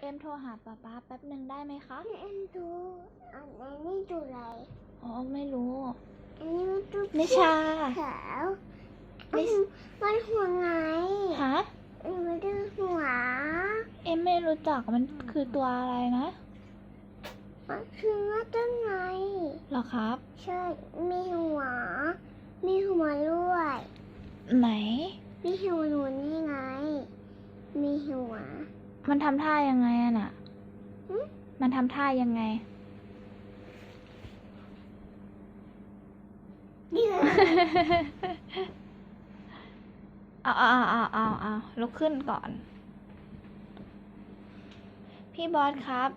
เอ็มโทรหาป๊าป๊าแป๊บหนึ่งได้ไหมคะ เอ็นดูอันนี้ดูอะไร อ๋อไม่รู้อันนี้มันดูนิชาขาวนิชมันหัวไงฮะอันนี้มันดูหัว เอ็มไม่รู้จักมันคือตัวอะไรนะ มันคือว่าต้นไงเหรอครับ ใช่ มีหัว มีหัวด้วย ไหน มีหัวหนูนี่ไง มีหัว มันทำท่ายังไงอะน่ะหึมันทำท่ายังไงเอาเอาเอาเอาเอาเอาลุกขึ้นก่อน พี่บอสครับ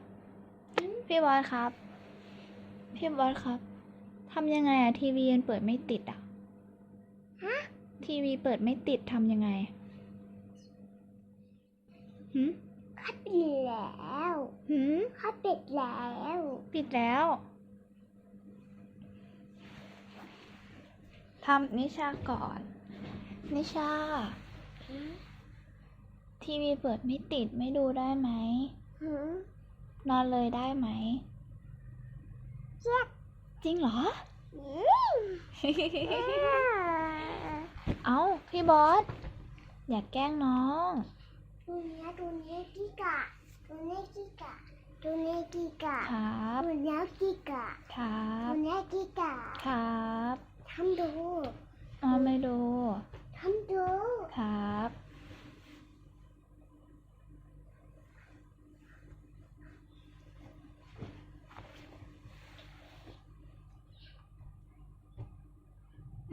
พี่บอสครับ พี่บอสครับ ทำยังไงอะทีวีมันเปิดไม่ติดอะฮะทีวีเปิดไม่ติดทำยังไงหืม เขาปิดแล้วหืมเขาปิดแล้วปิดแล้วทำนิชาก่อน นิชา ทีวีเปิดไม่ติดไม่ดูได้ไหม หืมนอนเลยได้ไหมเจ็บจริงเหรอ อืมเอาพี่บอส อย่าแกล้งน้อง ดูเนี้ยดูเนี้ยกิกะดูเนี้ยกิกะดูเนี้ยกิกะครับดูเนี้ยกิกะครัดูบเนี้ยกิกะครับทำดูอ๋อไม่ดูทำดูครับ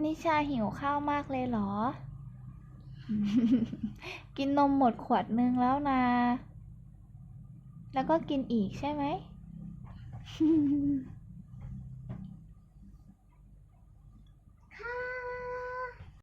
นิชาหิวข้าวมากเลยเหรอ กินนมหมดขวดนึงแล้วนะ แล้วก็กินอีกใช่ไหม